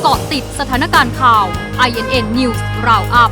เกาะติดสถานการณ์ข่าว INN News Roundup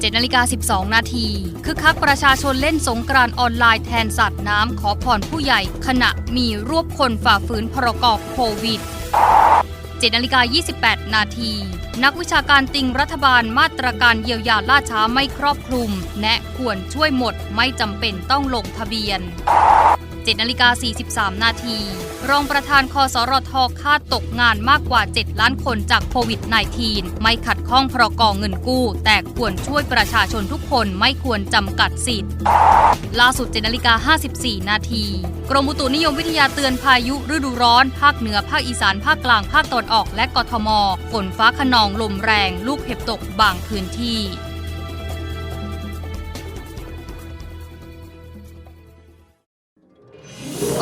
7นาฬิกา 12 นาทีคึกคักประชาชนเล่นสงกรานต์ออนไลน์แทนสัตว์น้ำขอผ่อนผู้ใหญ่ ขณะมีรวบคนฝ่าฝืนพรกโควิด 7นาฬิกา 28 นาทีนักวิชาการติงรัฐบาลมาตรการเยียวยาล่าช้าไม่ครอบคลุม แนะควรช่วยหมดไม่จำเป็นต้องลงทะเบียน 7นาฬิกา43 นาที รองประธานคอสรทคาดตกงานมากกว่า 7 ล้านคนจากโควิด -19 ไม่ขัดข้องพรกองเงินกู้ แต่ควรช่วยประชาชนทุกคนไม่ควรจำกัดสิทธิ์ ล่าสุด7นาฬิกา54 นาที กรมอุตุนิยมวิทยาเตือนพายุฤดูร้อน ภาคเหนือ ภาคอีสาน ภาคกลาง ภาคตะวันออก และกทม ฝนฟ้าขนองลมแรง ลูกเห็บตกบางพื้นที่